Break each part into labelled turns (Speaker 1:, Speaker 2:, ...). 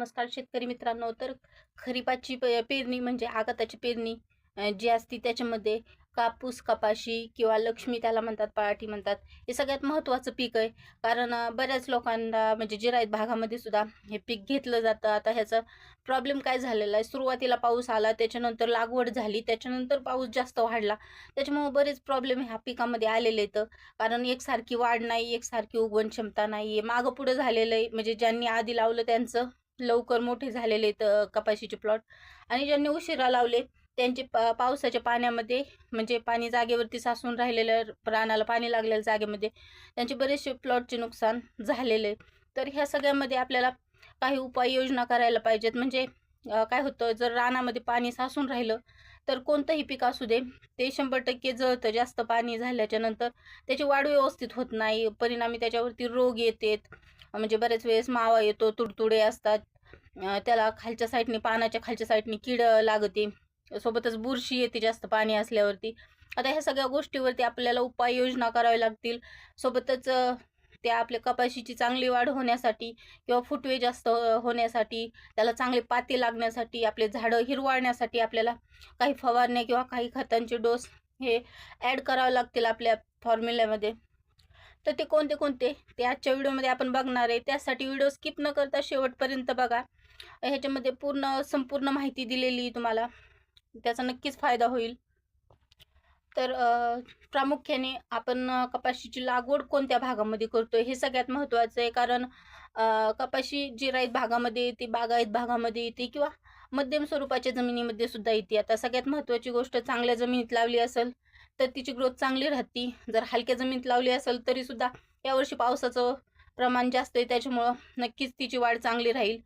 Speaker 1: नमस्कार शेतकरी मित्रांनो. तर खरीपाची पेरणी म्हणजे आगाताची पेरणी जी असती त्याच्यामध्ये कापूस कपाशी किंवा लक्ष्मी त्याला म्हणतात पराठी म्हणतात हे सगळ्यात महत्त्वाचं पीक आहे. कारण बऱ्याच लोकांना म्हणजे जिरायत भागामध्ये सुद्धा हे पीक घेतलं जातं. आता ह्याचा प्रॉब्लेम काय झालेला आहे? सुरुवातीला पाऊस आला त्याच्यानंतर लागवड झाली त्याच्यानंतर पाऊस जास्त वाढला. त्याच्यामुळे बरेच प्रॉब्लेम ह्या पिकामध्ये आलेले आहेत. कारण एकसारखी वाढ नाही एकसारखी उगवण क्षमता नाही. आहे मागं पुढं झालेलं आहे. म्हणजे ज्यांनी आधी लावलं त्यांचं लवकर मोठे झालेले आहेत कपाशीचे प्लॉट आणि ज्यांनी उशिरा लावले त्यांचे पा पावसाच्या पाण्यामध्ये म्हणजे पाणी जागेवरती साचून राहिलेलं रानाला पाणी लागलेल्या जागेमध्ये त्यांचे बरेचसे प्लॉटचे नुकसान झालेले. तर ह्या सगळ्यामध्ये आपल्याला काही उपाययोजना करायला पाहिजेत. म्हणजे काय होतं जर रानामध्ये पाणी साचून राहिलं तर कोणतंही पीक असू दे ते शंभर टक्के जळतं. जास्त पाणी झाल्याच्यानंतर त्याची वाढ व्यवस्थित होत नाही. परिणामी त्याच्यावरती रोग येतात. म्हणजे बऱ्याच वेळेस मावा येतो तुडतुडे असतात. त्याला खालच्या साईडने पानाच्या खालच्या साईडने कीड लागते. सोबतच बुरशी येते जास्त पाणी असल्यावरती. आता ह्या सगळ्या गोष्टीवरती आपल्याला उपाययोजना कराव्या लागतील. सोबतच त्या आपल्या कपाशीची चांगली वाढ होण्यासाठी किंवा फुटवे जास्त होण्यासाठी त्याला चांगले पाते लागण्यासाठी आपले झाडं हिरवाळण्यासाठी आपल्याला काही फवारण्या किंवा काही खतांचे डोस हे ॲड करावे लागतील आपल्या फॉर्म्युल्यामध्ये तर ते कोणते कोणते? ते आजच्या व्हिडिओमध्ये आपण बघणार आहे. त्यासाठी व्हिडिओ स्किप न करता शेवटपर्यंत बघा. ह्याच्यामध्ये पूर्ण संपूर्ण माहिती दिलेली तुम्हाला. त्याचा नक्कीच फायदा होईल. तर प्रामुख्याने आपण कपाशीची लागवड कोणत्या भागामध्ये करतो हे सगळ्यात महत्त्वाचं आहे. कारण कपाशी जिरायत भागामध्ये येते बागायत भागामध्ये येते किंवा मध्यम स्वरूपाच्या जमिनीमध्ये सुद्धा येते. आता सगळ्यात महत्त्वाची गोष्ट चांगल्या जमिनीत लावली असेल तर तिची ग्रोथ चांगली राहते. जर हलक्या जमिनीत लावली असेल तरीसुद्धा यावर्षी पावसाचं प्रमाण जास्त आहे. त्याच्यामुळं नक्कीच तिची वाढ चांगली राहील.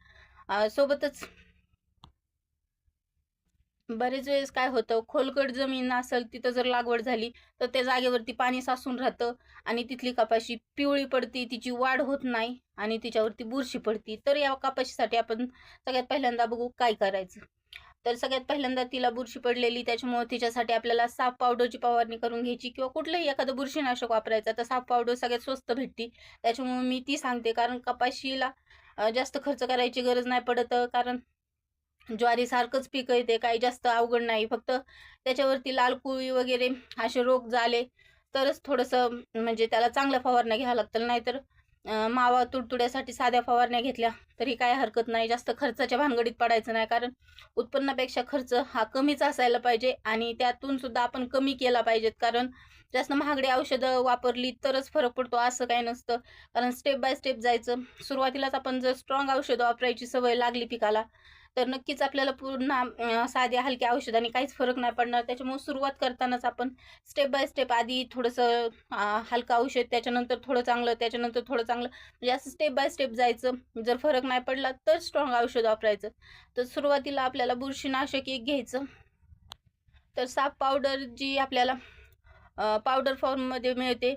Speaker 1: सोबतच बरेच वेळेस काय होतं खोलकट जमीन असेल तिथं जर लागवड झाली तर त्या जागेवरती पाणी साचून राहतं आणि तिथली कपाशी पिवळी पडते तिची वाढ होत नाही आणि तिच्यावरती बुरशी पडती. तर या कपाशीसाठी आपण सगळ्यात पहिल्यांदा बघू काय करायचं. तर सगळ्यात पहिल्यांदा तिला बुरशी पडलेली त्याच्यामुळे तिच्यासाठी आपल्याला साफ पावडरची फवारणी करून घ्यायची किंवा कुठलंही एखादं बुरशीनाशक वापरायचं. तर साफ पावडर सगळ्यात स्वस्त भेटते त्याच्यामुळे मी ती सांगते. कारण कपाशीला जास्त खर्च करायची गरज नाही पडत कारण ज्वारीसारखंच पीक आहे ते काही जास्त अवघड नाही. फक्त त्याच्यावरती लाल कुळी वगैरे असे रोग झाले तरच थोडंसं म्हणजे त्याला चांगलं फवारण्या घ्यावं लागतं नाहीतर मावा तुडतुड्यासाठी साध्या फवारण्या घेतल्या तरी काय हरकत नाही. जास्त खर्चाच्या भानगडीत पडायचं नाही कारण उत्पन्नापेक्षा खर्च हा कमीच असायला पाहिजे आणि त्यातून सुद्धा आपण कमी केला पाहिजेत. कारण जास्त महागडी औषधं वापरली तरच फरक पडतो असं काही नसतं. कारण स्टेप बाय स्टेप जायचं. सुरुवातीलाच आपण जर स्ट्रॉंग औषधं वापरायची सवय लागली पिकाला तर नक्कीच आपल्याला पूर्ण साध्या हलक्या औषधाने काहीच फरक नाही पडणार. त्याच्यामुळे सुरुवात करतानाच आपण स्टेप बाय स्टेप आधी थोडंसं हलकं औषध त्याच्यानंतर थोडं चांगलं त्याच्यानंतर थोडं चांगलं म्हणजे असं स्टेप बाय स्टेप जायचं. जर फरक नाही पडला तर स्ट्रॉंग औषध वापरायचं. तर सुरुवातीला आपल्याला बुरशीनाशक एक घ्यायचं. तर साप पावडर जी आपल्याला पावडर फॉर्ममध्ये मिळते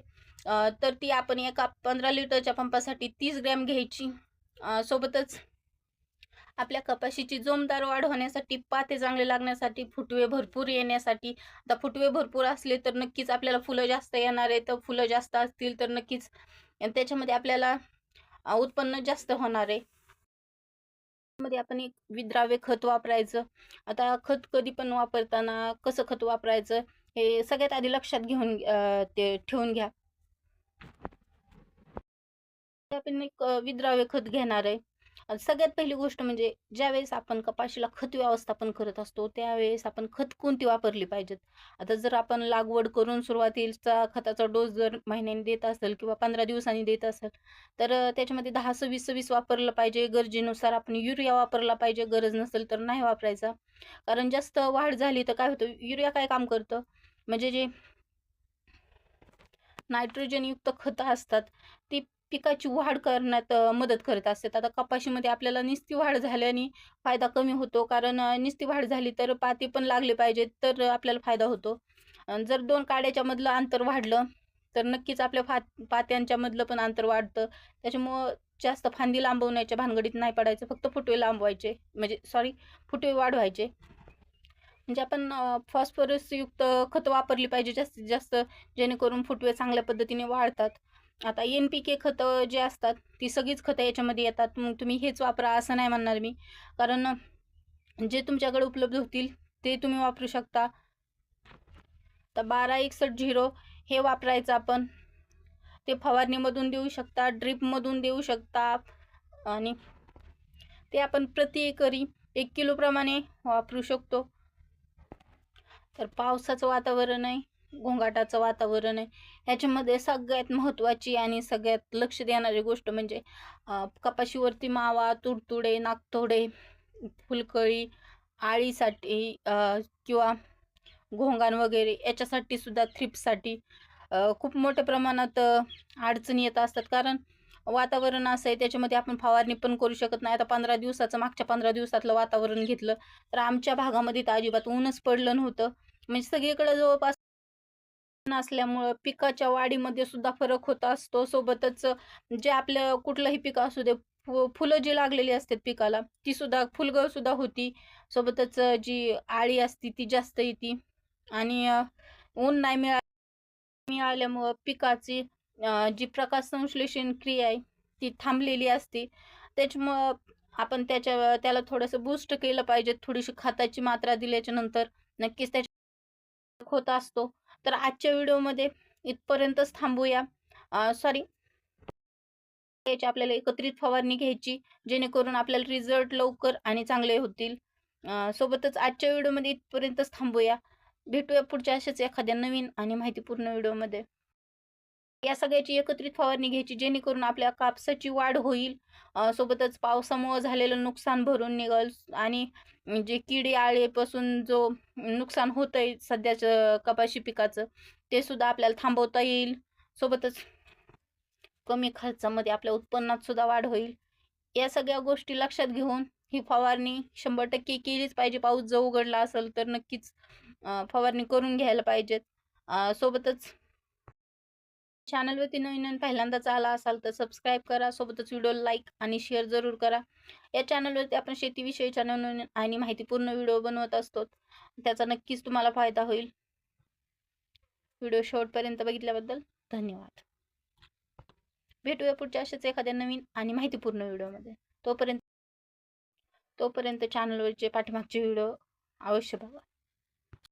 Speaker 1: तर ती आपण एका पंधरा लिटरच्या पंपासाठी तीस ग्रॅम घ्यायची. सोबतच आपल्या कपाशीची जोमदार वाढ होण्यासाठी पाते चांगले लागण्यासाठी फुटवे भरपूर येण्यासाठी. आता फुटवे भरपूर असले तर नक्कीच आपल्याला फुलं जास्त येणार आहे तर फुलं जास्त असतील तर नक्कीच त्याच्यामध्ये आपल्याला उत्पन्न जास्त होणार आहे. मध्ये आपण एक विद्राव्य खत वापरायचं. आता खत कधी पण वापरताना कसं खत वापरायचं हे सगळ्यात आधी लक्षात घेऊन ते ठेवून घ्या. आपण एक विद्राव्य खत घेणार आहे. सगळ्यात पहिली गोष्ट म्हणजे ज्यावेळेस आपण कपाशीला खत व्यवस्थापन करत असतो त्यावेळेस आपण खत कोणती वापरली पाहिजेत? आता जर आपण लागवड करून सुरुवातीचा खताचा डोस जर महिन्याने देत असेल किंवा पंधरा दिवसांनी देत असेल तर त्याच्यामध्ये दहा सव्वीस सव्वीस वापरलं पाहिजे. गरजेनुसार आपण युरिया वापरला पाहिजे. गरज नसेल तर नाही वापरायचा. कारण जास्त वाढ झाली तर काय होतं? युरिया काय काम करतं? म्हणजे जे नायट्रोजनयुक्त खतं असतात ती पिकाची वाढ करण्यात मदत करत असतात. आता कपाशीमध्ये आपल्याला निस्ती वाढ झाल्याने फायदा कमी होतो. कारण निस्ती वाढ झाली तर पाती पण लागले पाहिजे तर आपल्याला फायदा होतो. जर दोन काड्याच्या मधलं अंतर वाढलं तर नक्कीच आपल्या फा पात्यांच्या मधलं पण अंतर वाढतं. त्याच्यामुळं जास्त फांदी लांबवण्याच्या भानगडीत नाही पडायचं फक्त फुटवे लांबवायचे. म्हणजे सॉरी फुटवे वाढवायचे. म्हणजे आपण फॉस्फरसयुक्त खतं वापरली पाहिजे जास्तीत जास्त जेणेकरून फुटवे चांगल्या पद्धतीने वाढतात. आता एन पी के खतं जे असतात ती सगळीच खतं याच्यामध्ये येतात. मग तुम्ही हेच वापरा असं नाही म्हणणार मी. कारण जे तुमच्याकडे उपलब्ध होतील ते तुम्ही वापरू शकता. तर बारा एकसष्ट झिरो हे वापरायचं आपण. ते फवारणीमधून देऊ शकता ड्रीपमधून देऊ शकता. आणि ते आपण प्रति एकरी एक किलोप्रमाणे वापरू शकतो. तर पावसाचं वातावरण आहे. गोंगाटाचं वातावरण आहे. ह्याच्यामध्ये सगळ्यात महत्त्वाची आणि सगळ्यात लक्ष देणारी गोष्ट म्हणजे कपाशीवरती मावा तुडतुडे नागतोडे फुलकळी आळीसाठी किंवा घोंगान वगैरे याच्यासाठी सुद्धा थ्रिपसाठी खूप मोठ्या प्रमाणात अडचणी येत असतात. कारण वातावरण असं आहे त्याच्यामध्ये आपण फवारणी पण करू शकत नाही. आता पंधरा दिवसाचं मागच्या पंधरा दिवसातलं वातावरण घेतलं तर आमच्या भागामध्ये तर अजिबात ऊनच पडलं नव्हतं. म्हणजे सगळीकडे जवळपास असल्यामुळं पिकाच्या वाढीमध्ये सुद्धा फरक होत असतो. सोबतच जे आपलं कुठलंही पीक असू दे फुलं जी लागलेली असतात पिकाला ती सुद्धा फुलगळ सुद्धा होती. सोबतच जी आळी असती ती जास्त येते. आणि ऊन नाही मिळा मिळाल्यामुळं पिकाची जी प्रकाश संश्लेषण क्रिया आहे ती थांबलेली असते. त्याच्यामुळं आपण त्याच्या त्याला थोडंसं बूस्ट केलं पाहिजे. थोडीशी खताची मात्रा दिल्याच्या नंतर नक्कीच त्याच्या होत असतो. तर आजच्या व्हिडिओमध्ये इथपर्यंतच थांबूया. सॉरी याची आपल्याला एकत्रित फवारणी घ्यायची जेणेकरून आपल्याला रिझल्ट लवकर आणि चांगले होतील. सोबतच आजच्या व्हिडिओमध्ये इथपर्यंतच थांबूया. भेटूया पुढच्या अशाच एखाद्या नवीन आणि माहितीपूर्ण व्हिडिओमध्ये. या सगळ्याची एकत्रित फवारणी घ्यायची जेणेकरून आपल्या कापसाची वाढ होईल. सोबतच पावसामुळे झालेलं नुकसान भरून निघल आणि जे किडे आळेपासून जो नुकसान होत आहे सध्याचं कपाशी पिकाचं ते सुद्धा आपल्याला थांबवता येईल. सोबतच कमी खर्चामध्ये आपल्या उत्पन्नात सुद्धा वाढ होईल. या सगळ्या गोष्टी लक्षात घेऊन ही फवारणी शंभर टक्के केलीच पाहिजे. पाऊस जर उघडला असेल तर नक्कीच फवारणी करून घ्यायला पाहिजेत. सोबतच चॅनलवरती नवीन नवीन पहिल्यांदाच आला असाल तर सबस्क्राईब करा सोबतच व्हिडिओ लाईक आणि शेअर जरूर करा. या चॅनलवरती आपण शेतीविषयीच्या नवीन आणि माहितीपूर्ण व्हिडिओ बनवत असतो त्याचा नक्कीच तुम्हाला फायदा होईल. व्हिडिओ शेवटपर्यंत बघितल्याबद्दल धन्यवाद. भेटूया पुढच्या अशाच एखाद्या नवीन आणि माहितीपूर्ण व्हिडिओमध्ये तोपर्यंत तोपर्यंत चॅनलवरचे पाठीमागचे व्हिडिओ अवश्य बघा.